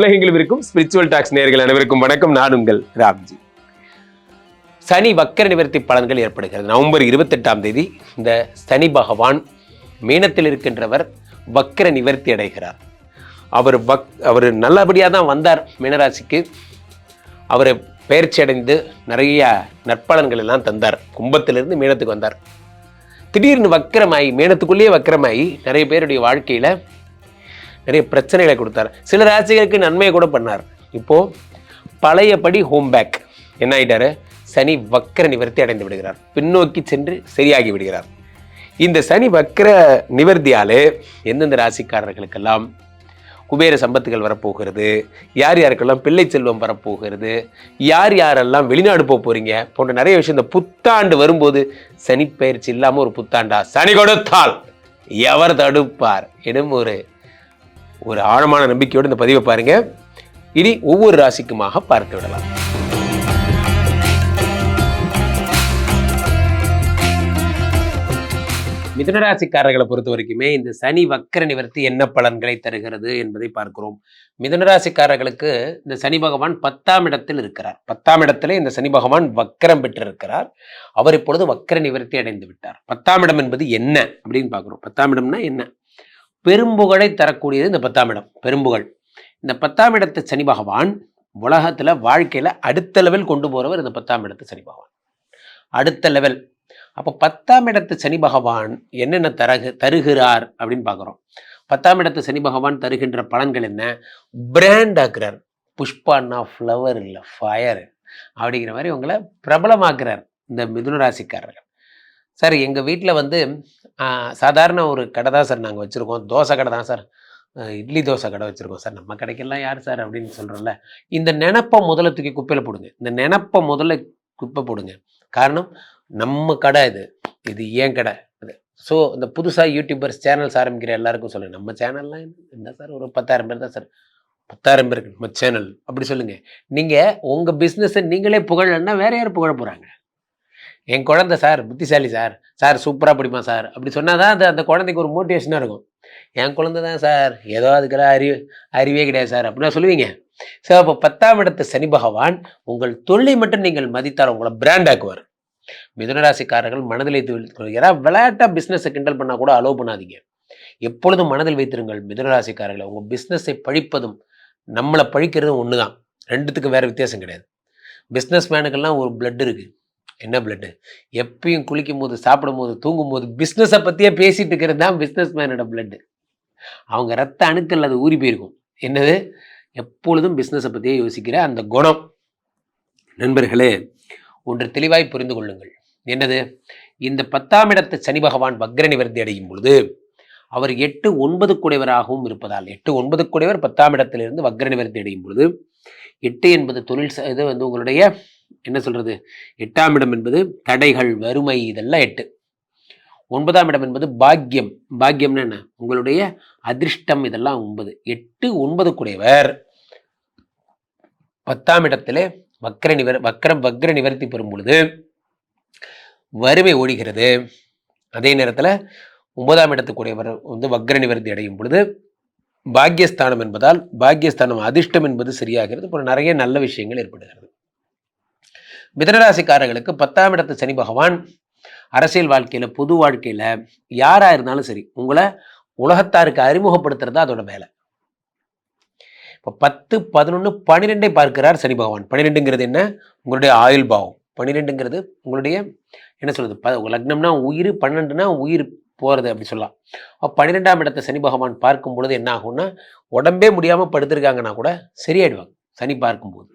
உலகெங்கிலும் இருக்கும் spiritual tax நேர்கள் அனைவருக்கும் வணக்கம். நான் உங்கள் ராம்ஜி. சனி வக்கர நிவர்த்தி பலன்கள் ஏற்படுகிறது. நவம்பர் இருபத்தெட்டாம் தேதி இந்த சனி பகவான் மீனத்தில் இருக்கின்றவர் வக்கர நிவர்த்தி அடைகிறார். அவர் வக் அவர் நல்லபடியாக தான் வந்தார் மீனராசிக்கு. அவர் பயிற்சி அடைந்து நிறைய நற்பலன்கள் எல்லாம் தந்தார். கும்பத்திலிருந்து மீனத்துக்கு வந்தார். திடீர்னு வக்கரமாயி மீனத்துக்குள்ளேயே வக்கரமாயி நிறைய பேருடைய வாழ்க்கையில் நிறைய பிரச்சனைகளை கொடுத்தார். சில ராசிகளுக்கு நன்மையை கூட பண்ணார். இப்போ பழையபடி ஹோம் பேக் என்ன ஆயிட்டாரு? சனி வக்கர நிவர்த்தி அடைந்து விடுகிறார். பின்னோக்கி சென்று சரியாகி விடுகிறார். இந்த சனி வக்கர நிவர்த்தியாலே எந்தெந்த ராசிக்காரர்களுக்கெல்லாம் குபேர சம்பத்துகள் வரப்போகிறது? யார் யாருக்கெல்லாம் பிள்ளை செல்வம் வரப்போகிறது? யார் யாரெல்லாம் வெளிநாடு போக போறீங்க? போன்ற நிறைய விஷயம். இந்த புத்தாண்டு வரும்போது சனி பயிற்சி இல்லாமல் ஒரு புத்தாண்டா? சனி கொடுத்தால் எவர் தடுப்பார்? எனும் ஒரு ஒரு ஆழமான நம்பிக்கையோடு இந்த பதிவை பாருங்க. இனி ஒவ்வொரு ராசிக்குமாக பார்த்து விடலாம். மிதுனராசிக்காரர்களை பொறுத்த வரைக்குமே இந்த சனி வக்கர நிவர்த்தி என்ன பலன்களை தருகிறது என்பதை பார்க்கிறோம். மிதுனராசிக்காரர்களுக்கு இந்த சனி பகவான் பத்தாம் இடத்தில் இருக்கிறார். பத்தாம் இடத்திலே இந்த சனி பகவான் வக்கரம் பெற்றிருக்கிறார். அவர் இப்பொழுது வக்கர நிவர்த்தி அடைந்து விட்டார். பத்தாம் இடம் என்பது என்ன அப்படின்னு பார்க்குறோம். பத்தாம் இடம்னா என்ன? பெரும்புகழை தரக்கூடியது இந்த பத்தாம் இடம் பெரும்புகழ். இந்த பத்தாம் இடத்து சனி பகவான் உலகத்தில் வாழ்க்கையில் அடுத்த லெவல் கொண்டு போகிறவர் இந்த பத்தாம் இடத்து சனி பகவான். அடுத்த லெவல் அப்போ பத்தாம் இடத்து சனி பகவான் என்னென்ன தரகு தருகிறார் அப்படின்னு பார்க்குறோம். பத்தாம் இடத்து சனி பகவான் தருகின்ற பலன்கள் என்ன? பிராண்ட் ஆக்குறார். புஷ்பான்னா ஃப்ளவர் இல்லை ஃபயர் அப்படிங்கிற மாதிரி உங்களை பிரபலமாக்குறார் இந்த மிதுன ராசிக்காரர்கள் சார் எங்கள் வீட்டில் வந்து சாதாரண ஒரு கடை தான் சார் நாங்கள் வச்சுருக்கோம். தோசை கடை தான் சார். இட்லி தோசை கடை வச்சுருக்கோம் சார். நம்ம கடைக்கெல்லாம் யார் சார் அப்படின்னு சொல்கிறோம்ல இந்த நினப்பை முதல்ல தூக்கி குப்பையில் போடுங்க. இந்த நினப்பை முதல்ல குப்பை போடுங்க. காரணம் நம்ம கடை இது. இது ஏன் கடை? இது ஸோ இந்த புதுசாக யூடியூபர்ஸ் சேனல்ஸ் ஆரம்பிக்கிற எல்லாருக்கும் சொல்லுங்கள் நம்ம சேனல்லாம் என்ன? சார்? ஒரு பத்தாயிரம் பேர் தான் சார். பத்தாயிரம் பேருக்கு நம்ம சேனல் அப்படி சொல்லுங்கள் நீங்கள் உங்கள் பிஸ்னஸை நீங்களே புகழன்னா வேற யார் புகழ போகிறாங்க என் குழந்த சார் புத்திசாலி சார். சார் சூப்பராக படிப்பான் சார். அப்படி சொன்னால் தான் அது அந்த குழந்தைக்கு ஒரு மோட்டிவேஷனாக இருக்கும். என் குழந்தை தான் சார். ஏதோ அதுக்கெல்லாம் அறிவு அறிவே கிடையாது சார். அப்படின்னா சொல்லுவீங்க. ஸோ அப்போ பத்தாம் இடத்து சனி பகவான் உங்கள் தொழிலை மட்டும் நீங்கள் மதித்தால் உங்களை பிராண்ட் ஆக்குவார். மிதுனராசிக்காரர்கள் மனதில் வைத்து கொள்கிறார் விளையாட்டாக பிஸ்னஸை கிண்டல் பண்ணால் கூட அலோவ் பண்ணாதீங்க. எப்பொழுதும் மனதில் வைத்திருங்கள் மிதுனராசிக்காரர்களை. உங்கள் பிஸ்னஸை பழிப்பதும் நம்மளை பழிக்கிறதும் ஒன்று தான் ரெண்டுத்துக்கும் வேறு வித்தியாசம் கிடையாது. பிஸ்னஸ் மேனுக்கெல்லாம் ஒரு பிளட் இருக்குது என்ன பிளட்டு எப்பயும் குளிக்கும் போது சாப்பிடும் போது தூங்கும் போது பிஸ்னஸை பற்றியே பேசிட்டு இருக்கிறது தான் பிஸ்னஸ் மேனோட பிளட்டு அவங்க ரத்த அணுக்கள் அது ஊறி போயிருக்கும். என்னது? எப்பொழுதும் பிஸ்னஸை பற்றியே யோசிக்கிற அந்த குணம். நண்பர்களே ஒன்று தெளிவாய் புரிந்து கொள்ளுங்கள். என்னது? இந்த பத்தாம் இடத்து சனி பகவான் வக்ர நிவர்த்தி அடையும் பொழுது அவர் எட்டு ஒன்பது குடைவராகவும் இருப்பதால் எட்டு ஒன்பது குடைவர் பத்தாம் இடத்திலிருந்து வக்ர நிவர்த்தி அடையும் பொழுது எட்டு என்பது தொழில் இது வந்து உங்களுடைய என்ன சொல்றது? எட்டாம் இடம் என்பது தடைகள் வறுமை இதெல்லாம் எட்டு. ஒன்பதாம் இடம் என்பது பாக்கியம் பாக்கியம்னு என்ன? உங்களுடைய அதிர்ஷ்டம் இதெல்லாம் ஒன்பது. எட்டு ஒன்பது குடைவர் பத்தாம் இடத்திலே வக்கர நிவர் வக்கரம் வக்ர நிவர்த்தி பெறும் பொழுது வறுமை ஓடுகிறது. அதே நேரத்தில் ஒன்பதாம் இடத்துக்குடையவர் வந்து வக்ர நிவர்த்தி அடையும் பொழுது பாக்கியஸ்தானம் என்பதால் பாக்கியஸ்தானம் அதிர்ஷ்டம் என்பது சரியாகிறது. போன்ற நிறைய நல்ல விஷயங்கள் ஏற்படுகிறது. மிதனராசிக்காரர்களுக்கு பத்தாம் இடத்து சனி பகவான் அரசியல் வாழ்க்கையில் பொது வாழ்க்கையில் யாராக இருந்தாலும் சரி உங்களை உலகத்தாருக்கு அறிமுகப்படுத்துறது அதோட வேலை. இப்போ பத்து பதினொன்று பன்னிரெண்டை பார்க்கிறார் சனி பகவான். பன்னிரெண்டுங்கிறது என்ன? உங்களுடைய ஆயுள் பாவம். பன்னிரெண்டுங்கிறது உங்களுடைய என்ன சொல்கிறது ப லக்னம்னா உயிர் பன்னெண்டுனா உயிர் போகிறது அப்படி சொல்லலாம். அப்போ பன்னிரெண்டாம் இடத்தை சனி பகவான் பார்க்கும் பொழுது என்ன ஆகும்னா உடம்பே முடியாமல் படுத்திருக்காங்கன்னா கூட சரியாயிடுவாங்க. சனி பார்க்கும்போது.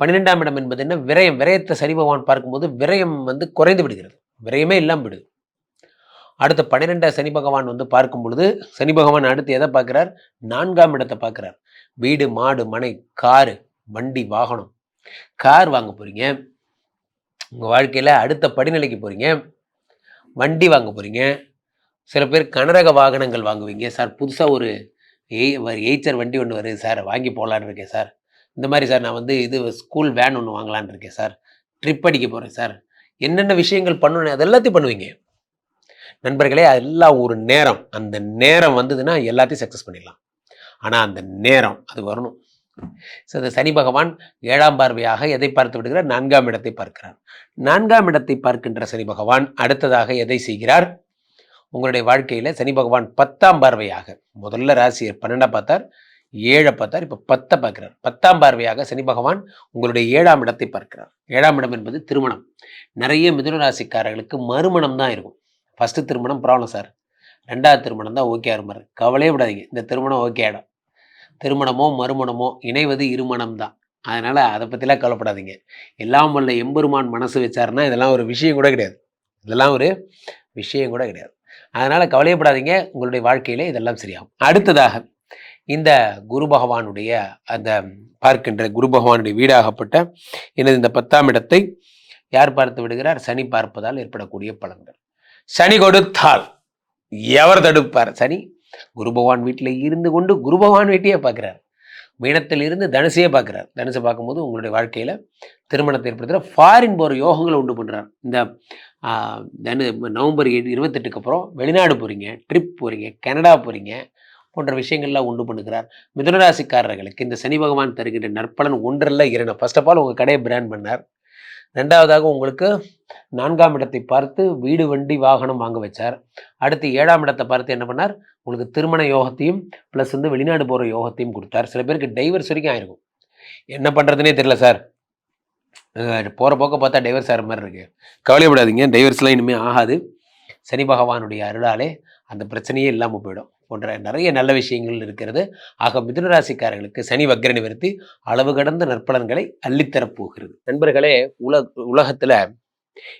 பன்னிரெண்டாம் இடம் என்பது என்ன? விரயம். விரயத்தை சனி பகவான் பார்க்கும்போது விரயம் வந்து குறைந்து விடுகிறது. விரயமே இல்லாமல் விடுது. அடுத்த பன்னிரெண்டாம் சனி பகவான் வந்து பார்க்கும் பொழுது சனி பகவான் அடுத்து எதை பார்க்குறார்? நான்காம் இடத்தை பார்க்குறார். வீடு மாடு மனை காரு வண்டி வாகனம். கார் வாங்க போகிறீங்க உங்கள் வாழ்க்கையில் அடுத்த படிநிலைக்கு போகிறீங்க வண்டி வாங்க போகிறீங்க சில பேர் கனரக வாகனங்கள் வாங்குவீங்க. சார் புதுசாக ஒரு எய் எய்ச்சர் வண்டி ஒன்று வருது சார். வாங்கி போகலான்னு இருக்கேன் சார். இந்த மாதிரி சார் நான் வந்து இது ஸ்கூல் வேன் ஒன்று வாங்கலான் இருக்கேன் சார். ட்ரிப் அடிக்க போகிறேன் சார். என்னென்ன விஷயங்கள் பண்ணணும் அது எல்லாத்தையும் பண்ணுவீங்க. நண்பர்களே அதெல்லாம் ஒரு நேரம். அந்த நேரம் வந்ததுன்னா எல்லாத்தையும் சக்ஸஸ் பண்ணிடலாம். ஆனால் அந்த நேரம் அது வரணும். ஸோ இந்த சனி பகவான் ஏழாம் பார்வையாக எதை பார்த்து விடுகிறார்? நான்காம் இடத்தை பார்க்கிறார். நான்காம் இடத்தை பார்க்கின்ற சனி பகவான் அடுத்ததாக எதை செய்கிறார்? உங்களுடைய வாழ்க்கையில் சனி பகவான் பத்தாம் பார்வையாக முதல்ல ராசியை பன்னெண்டாக பார்த்தார். ஏழை பார்த்தார் இப்போ பத்தை பார்க்கிறார். பத்தாம் பார்வையாக சனி பகவான் உங்களுடைய ஏழாம் இடத்தை பார்க்கிறார். ஏழாம் இடம் என்பது திருமணம். நிறைய மிதுனராசிக்காரர்களுக்கு மறுமணம் தான் இருக்கும். ஃபஸ்ட்டு திருமணம் ப்ராப்ளம் சார் ரெண்டாவது திருமணம் தான் ஓகே ஆகுமாரு கவலையே விடாதீங்க. இந்த திருமணம் ஓகே ஆகிடும் திருமணமோ மறுமணமோ இணைவது இருமணம் தான். அதனால் அதை பற்றிலாம் கவலைப்படாதீங்க. எல்லாம் வல்ல எம்பெருமான் மனசு வச்சாருன்னா இதெல்லாம் ஒரு விஷயம் கூட கிடையாது. இதெல்லாம் ஒரு விஷயம் கூட கிடையாது. அதனால் கவலையப்படாதீங்க உங்களுடைய வாழ்க்கையிலே இதெல்லாம் சரியாகும். அடுத்ததாக இந்த குரு பகவானுடைய அந்த பார்க்கின்ற குரு பகவானுடைய வீடாகப்பட்ட எனது இந்த பத்தாம் இடத்தை யார் பார்த்து விடுகிறார்? சனி பார்ப்பதால் ஏற்படக்கூடிய பலன்கள். சனி கொடுத்தால் எவர் தடுப்பார்? சனி குரு பகவான் வீட்டில் இருந்து கொண்டு குரு பகவான் வீட்டையே பார்க்குறார். மீனத்தில் இருந்து தனுசையே பார்க்குறார். தனுசை பார்க்கும்போது உங்களுடைய வாழ்க்கையில் திருமணத்தை ஏற்படுத்துகிற ஃபாரின் போகிற யோகங்களை உண்டு பண்ணுறார் இந்த தனு நவம்பர் இருபத்தெட்டுக்கு அப்புறம் வெளிநாடு போகிறீங்க ட்ரிப் போகிறீங்க கனடா போகிறீங்க போன்ற விஷயங்கள்லாம் உண்டு பண்ணுகிறார். மிதுனராசிக்காரர்களுக்கு இந்த சனி பகவான் தருகின்ற நற்பலன் ஒன்றில் இரண்டு. ஃபர்ஸ்ட் ஆஃப் ஆல் உங்கள் கடையை பிராண்ட் பண்ணார். ரெண்டாவதாக உங்களுக்கு நான்காம் இடத்தை பார்த்து வீடு வண்டி வாகனம் வாங்க வச்சார். அடுத்து ஏழாம் இடத்தை பார்த்து என்ன பண்ணார்? உங்களுக்கு திருமண யோகத்தையும் ப்ளஸ் வந்து வெளிநாடு போகிற யோகத்தையும் கொடுத்தார். சில பேருக்கு டைவர்ஸ் வரைக்கும் ஆயிருக்கும். என்ன பண்ணுறதுனே தெரியல சார் போகிற போக்க பார்த்தா டைவர்ஸ் ஆகிற மாதிரி இருக்குது கவலைப்படாதீங்க டைவர்ஸ்லாம் இனிமேல் ஆகாது. சனி பகவானுடைய அருளாலே அந்த பிரச்சனையே இல்லாமல் போயிடும். போன்ற நிறைய நல்ல விஷயங்கள் இருக்கிறது. ஆக மிதுனராசிக்காரர்களுக்கு சனி வக்ர நிவர்த்தி அளவு கடந்த நற்பலன்களை அள்ளித்தரப் போகிறது. நண்பர்களே உலக உலகத்தில்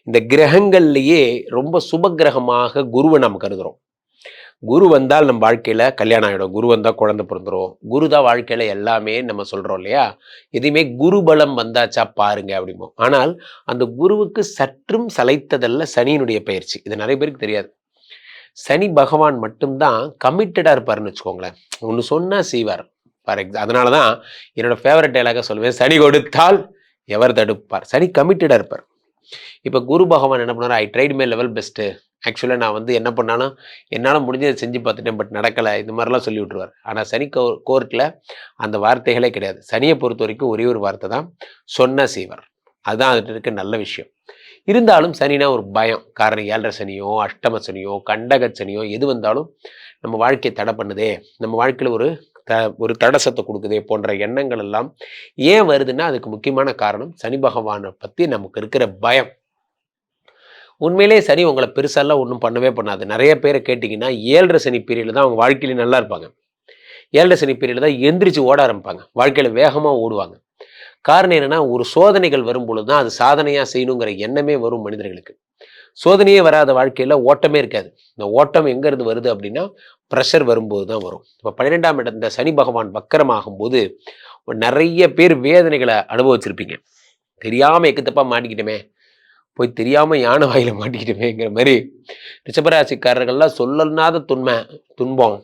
இந்த கிரகங்கள்லேயே ரொம்ப சுப கிரகமாக குருவை நாம் கருதுகிறோம் குரு வந்தால் நம்ம வாழ்க்கையில் கல்யாணம் ஆகிடும் குரு வந்தால் குழந்தை பிறந்துரும். குரு தான் வாழ்க்கையில் எல்லாமே நம்ம சொல்கிறோம் இல்லையா? எதையுமே குரு பலம் வந்தாச்சா பாருங்க அப்படிமோ ஆனால் அந்த குருவுக்கு சற்றும் சலைத்ததல்ல சனியினுடைய பயிற்சி. இது நிறைய பேருக்கு தெரியாது. சனி பகவான் மட்டும்தான் கமிட்டடாக இருப்பார்னு வச்சுக்கோங்களேன். ஒன்று சொன்னால் செய்வார். ஃபார் எக்ஸாம் அதனால தான் என்னோட ஃபேவரட் டைலாக சொல்லுவேன் சனி கொடுத்தால் எவர் தடுப்பார்? சனி கமிட்டடாக இருப்பார். இப்போ குரு பகவான் என்ன பண்ணார் I tried my level best ஆக்சுவலாக நான் வந்து என்ன பண்ணாலும் என்னால் முடிஞ்சதை செஞ்சு பார்த்துட்டேன் பட் நடக்கலை இந்த மாதிரிலாம் சொல்லி விட்ருவார் ஆனால் சனி கோ கோர்ட்டில் அந்த வார்த்தைகளே கிடையாது. சனியை பொறுத்த வரைக்கும் ஒரே ஒரு வார்த்தை தான் சொன்ன செய்வார். அதுதான் அதுட்டு இருக்க நல்ல விஷயம். இருந்தாலும் சனினா ஒரு பயம். காரணம் ஏழரை சனியோ அஷ்டம சனியோ கண்டக சனியோ எது வந்தாலும் நம்ம வாழ்க்கையை தடை பண்ணுதே. நம்ம வாழ்க்கையில் ஒரு த ஒரு தடசத்தை கொடுக்குதே போன்ற எண்ணங்கள் எல்லாம் ஏன் வருதுன்னா அதுக்கு முக்கியமான காரணம் சனி பகவானை பற்றி நமக்கு இருக்கிற பயம். உண்மையிலே சனி உங்களை பெருசாலாம் ஒன்றும் பண்ணவே பண்ணாது. நிறைய பேரை கேட்டிங்கன்னா ஏழரை சனி பீரியடில் தான் அவங்க வாழ்க்கையில நல்லா இருப்பாங்க. ஏழரை சனி பீரியடில் தான் எந்திரிச்சு ஓட ஆரம்பிப்பாங்க. வாழ்க்கையில் வேகமாக ஓடுவாங்க. காரணம் என்னன்னா ஒரு சோதனைகள் வரும்பொழுது தான் அது சாதனையாக செய்யணுங்கிற எண்ணமே வரும் மனிதர்களுக்கு. சோதனையே வராத வாழ்க்கையில் ஓட்டமே இருக்காது. இந்த ஓட்டம் எங்கேருந்து வருது அப்படின்னா ப்ரெஷர் வரும்போது தான் வரும். இப்போ பன்னிரெண்டாம் இடம் இந்த சனி பகவான் வக்கரமாகும் போது நிறைய பேர் வேதனைகளை அனுபவிச்சிருப்பீங்க. தெரியாமல் எக்குத்தப்பா மாட்டிக்கிட்டோமே போய் தெரியாமல் யானை வாயில் மாட்டிக்கிட்டோமேங்கிற மாதிரி ரிஷபராசிக்காரர்கள்லாம் சொல்லனாத துன்மை துன்பம்.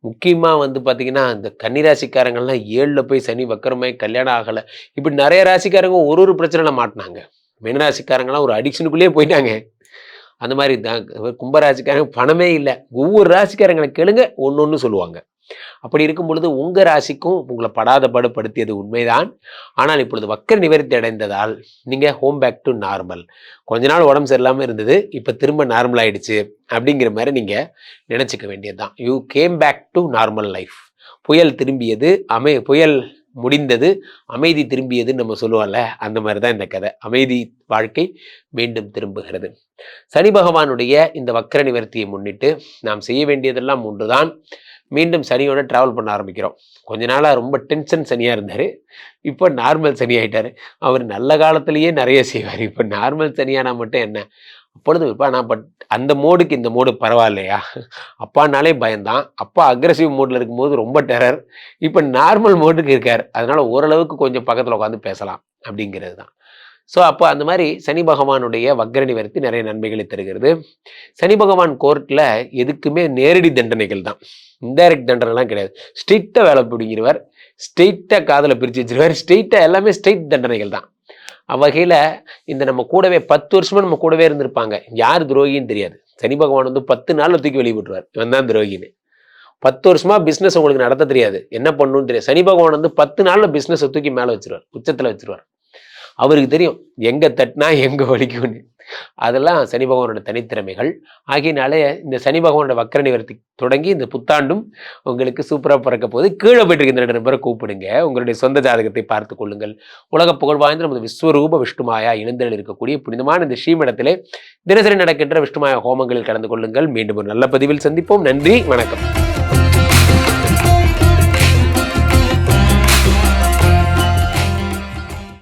முக்கியமாக வந்து பார்த்தீங்கன்னா இந்த கன்னிராசிக்காரங்கள்லாம் ஏழில் போய் சனி வக்கரமே கல்யாணம் ஆகலை. இப்படி நிறைய ராசிக்காரங்க ஒரு ஒரு பிரச்சனையில் மாட்டினாங்க. மீனராசிக்காரங்களாம் ஒரு அடிக்ஷனுக்குள்ளேயே போயிட்டாங்க. அந்த மாதிரி தான் கும்பராசிக்காரங்க பணமே இல்லை. ஒவ்வொரு ராசிக்காரங்களை கேளுங்க ஒன்று ஒன்று சொல்லுவாங்க. அப்படி இருக்கும் பொழுது உங்கள் ராசிக்கும் உங்களை படாத படுத்தியது உண்மைதான். ஆனால் இப்பொழுது வக்கர நிவர்த்தி அடைந்ததால் நீங்கள் ஹோம் பேக் டு நார்மல் கொஞ்ச நாள் உடம்பு சரியில்லாமல் இருந்தது இப்போ திரும்ப நார்மல் ஆயிடுச்சு அப்படிங்கிற மாதிரி நீங்கள் நினச்சிக்க வேண்டியது தான் you came back to normal life புயல் திரும்பியது அமை புயல் முடிந்தது அமைதி திரும்பியதுன்னு நம்ம சொல்லுவோம்ல அந்த மாதிரி தான் இந்த கதை. அமைதி வாழ்க்கை மீண்டும் திரும்புகிறது. சனி பகவானுடைய இந்த வக்கர நிவர்த்தியை முன்னிட்டு நாம் செய்ய வேண்டியதெல்லாம் ஒன்றுதான். மீண்டும் சனியோட ட்ராவல் பண்ண ஆரம்பிக்கிறோம். கொஞ்ச நாளாக ரொம்ப டென்ஷன் சனியாக இருந்தார். இப்போ நார்மல் சனி ஆகிட்டார் அவர் நல்ல காலத்திலேயே நிறைய செய்வார். இப்போ நார்மல் சனியானா மட்டும் என்ன? அப்பொழுது இப்போ நான் பட் அந்த மோடுக்கு இந்த மோடு பரவாயில்லையா? அப்பானாலே பயந்தான். அப்பா அக்ரஸிவ் மோடில் இருக்கும்போது ரொம்ப டெரர் இப்போ நார்மல் மோடுக்கு இருக்கார். அதனால் ஓரளவுக்கு கொஞ்சம் பக்கத்தில் உட்காந்து பேசலாம் அப்படிங்கிறது தான். ஸோ அப்போ அந்த மாதிரி சனி பகவானுடைய வக்ர நிவர்த்தி நிறைய நன்மைகளை தருகிறது. சனி பகவான் கோர்ட்டில் எதுக்குமே நேரடி தண்டனைகள் தான். இன்டைரக்ட் தண்டனைலாம் கிடையாது. ஸ்ட்ரெயிட்டாக வேலை பிடிங்கிறவர் ஸ்ட்ரெயிட்டாக காதில் பிரித்து வச்சிருவார். ஸ்ட்ரெயிட்டாக எல்லாமே ஸ்ட்ரெயிட் தண்டனைகள் தான். அவ்வகையில் இந்த நம்ம கூடவே பத்து வருஷமா நம்ம கூடவே இருந்திருப்பாங்க. யார் துரோகின்னு தெரியாது. சனி பகவான் வந்து பத்து நாளில் தூக்கி வெளியே விட்டுருவார் இவன் தான் துரோகின்னு. பத்து வருஷமா பிஸ்னஸ் உங்களுக்கு நடத்த தெரியாது. என்ன பண்ணணும்னு தெரியாது. சனி பகவான் வந்து பத்து நாளில் பிஸ்னஸை தூக்கி மேலே வச்சிருவார். உச்சத்தில் வச்சிருவார். அவருக்கு தெரியும் எங்கே தட்டினா எங்கே வலிக்கும்னு. அதெல்லாம் சனி பகவானோட தனித்திறமைகள். ஆகியனால இந்த சனி பகவானோட வக்கர நிவர்த்தி தொடங்கி இந்த புத்தாண்டும் உங்களுக்கு சூப்பராக பிறக்க போது கீழே போயிட்டு இருக்க நண்பரை கூப்பிடுங்க. உங்களுடைய சொந்த ஜாதகத்தை பார்த்து கொள்ளுங்கள். உலக புகழ் வாய்ந்த நமது விஸ்வரூப விஷ்ணுமாயா இணைந்தல் இருக்கக்கூடிய புனிதமான இந்த ஸ்ரீமடத்திலே தினசரி நடக்கின்ற விஷ்ணுமாயா ஹோமங்களில் கலந்து கொள்ளுங்கள். மீண்டும் ஒரு நல்ல பதிவில் சந்திப்போம். நன்றி. வணக்கம்.